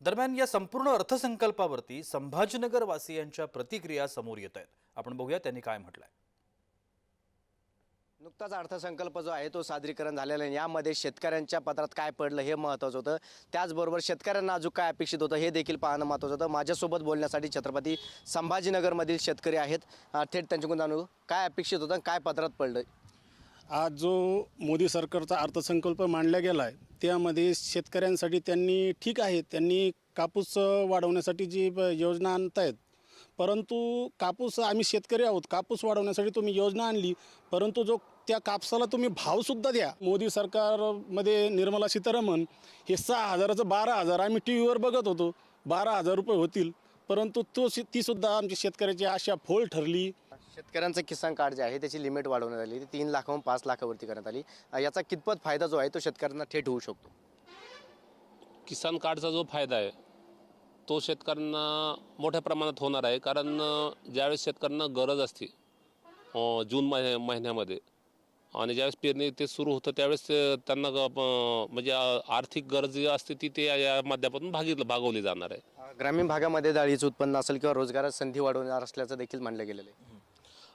दरम्यान या संपूर्ण अर्थसंकल्पावरती संभाजीनगर वासियांच्या प्रतिक्रिया समोर येत आहेत. आपण बघूया त्यांनी काय म्हटलंय. नुकताच अर्थसंकल्प जो आहे तो सादरीकरण झालेला आहे. यामध्ये शेतकऱ्यांच्या पत्रात काय पडलं हे महत्त्वाचं होतं. त्याचबरोबर शेतकऱ्यांना अजून काय अपेक्षित होतं हे देखील पाहणं महत्त्वाचं होतं. माझ्यासोबत बोलण्यासाठी छत्रपती संभाजीनगरमधील शेतकरी आहेत. थेट त्यांच्याकडून जाणू काय अपेक्षित होतं आणि काय पत्रात पडलं? आज जो मोदी सरकारचा अर्थसंकल्प मांडला गेला आहे त्यामध्ये शेतकऱ्यांसाठी त्यांनी ठीक आहे त्यांनी कापूस वाढवण्यासाठी जी ब- योजना आणतायत. परंतु कापूस आम्ही शेतकरी आहोत कापूस वाढवण्यासाठी तुम्ही योजना आणली परंतु जो त्या कापसाला तुम्ही भावसुद्धा द्या. मोदी सरकारमध्ये निर्मला सीतारामन हे सहा हजाराचं बारा हजार आम्ही टी व्हीवर बघत होतो बारा हजार रुपये होतील. परंतु तो तीसुद्धा आमच्या शेतकऱ्याची आशा फोल ठरली. शेतकऱ्यांचं किसान कार्ड जे आहे त्याची लिमिट वाढवण्यात आली. ती तीन लाखाहून पाच लाखावरती करण्यात आली. अ, याचा कितपत फायदा जो आहे तो शेतकऱ्यांना थेट होऊ शकतो? किसान कार्डचा जो फायदा आहे तो शेतकऱ्यांना मोठ्या प्रमाणात होणार आहे. कारण अ, ज्यावेळेस शेतकऱ्यांना गरज असते अ, जून महिन्या महिन्यामध्ये आणि ज्यावेळेस पेरणी ते सुरू होतं त्यावेळेस ते त्यांना अ, म्हणजे अ, आर्थिक गरज जी असते ती ते या- या माध्यमातून भागितलं भागवली जाणार आहे. अ, ग्रामीण भागामध्ये डाळीचं उत्पन्न असेल किंवा रोजगारात संधी वाढवणार असल्याचं देखील मानलं गेलेलं आहे.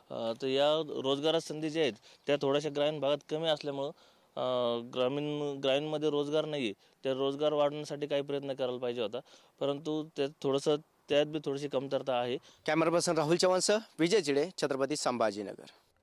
तर या रोजगारात संधी ज्या आहेत त्या थोड्याशा ग्रामीण भागात कमी असल्यामुळं ग्रामीण ग्रामीणमध्ये रोजगार नाही आहे त्या रोजगार वाढवण्यासाठी काही प्रयत्न करायला पाहिजे होता. परंतु त्यात थोडंसं त्यात बी थोडीशी कमतरता आहे. कॅमेरा पर्सन राहुल चव्हाणसह विजय चिडे छत्रपती संभाजीनगर.